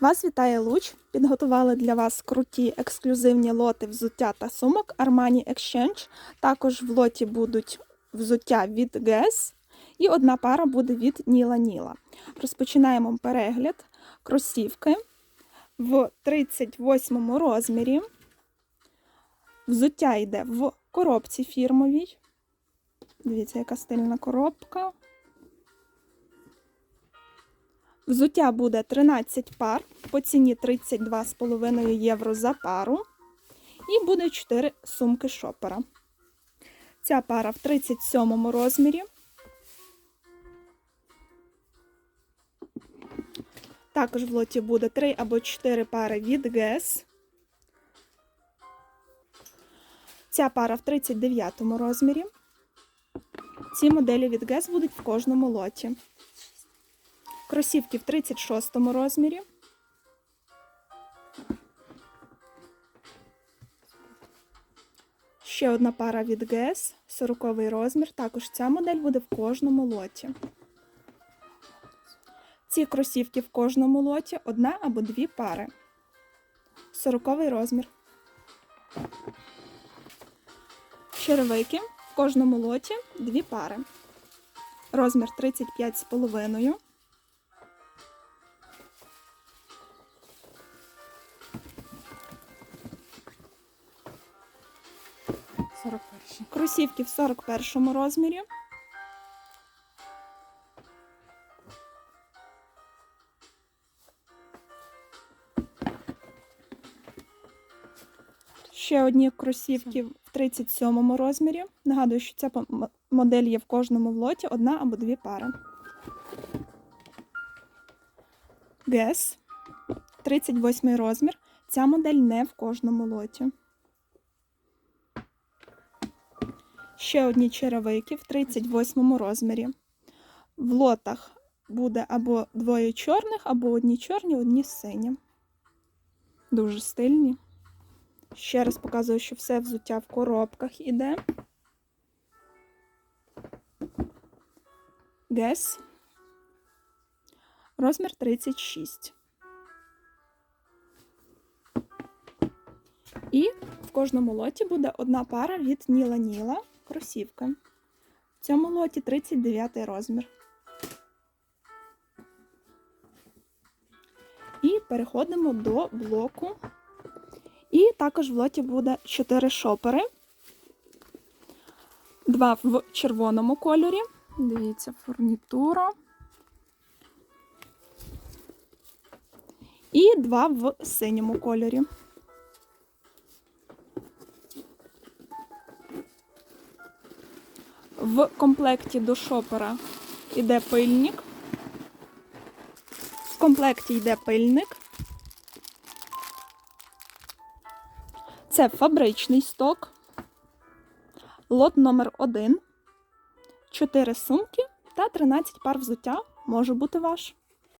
Вас вітає Луч. Підготували для вас круті ексклюзивні лоти взуття та сумок Armani Exchange. Також в лоті будуть взуття від Guess і одна пара буде від Ніла Ніла. Розпочинаємо перегляд кросівки в 38 розмірі. Взуття йде в коробці фірмовій. Дивіться, яка стильна коробка. Взуття буде 13 пар по ціні 32,5 євро за пару. І буде 4 сумки шопера. Ця пара в 37 розмірі. Також в лоті буде 3 або 4 пари від Guess. Ця пара в 39 розмірі. Ці моделі від Guess будуть в кожному лоті. Кросівки в 36 розмірі. Ще одна пара від GS, 40 розмір. Також ця модель буде в кожному лоті. Ці кросівки в кожному лоті одна або дві пари. 40 розмір. Черевики в кожному лоті дві пари. Розмір 35,5. Кросівки в 41 розмірі. Ще одні кросівки в 37 розмірі. Нагадую, що ця модель є в кожному в лоті одна або дві пари. Guess. 38 розмір. Ця модель не в кожному лоті. Ще одні черевики в 38 розмірі. В лотах буде або двоє чорних, або одні чорні, одні сині. Дуже стильні. Ще раз показую, що все взуття в коробках іде. Guess. Розмір 36. І в кожному лоті буде одна пара від Ніла Ніла кросівка. В цьому лоті 39 розмір. І переходимо до блоку. І також в лоті буде 4 шопери. Два в червоному кольорі. Дивіться, фурнітура. І два в синьому кольорі. В комплекті до шопера йде пильник. В комплекті йде пильник. Це фабричний сток. Лот номер 1 4 сумки та 13 пар взуття може бути ваш.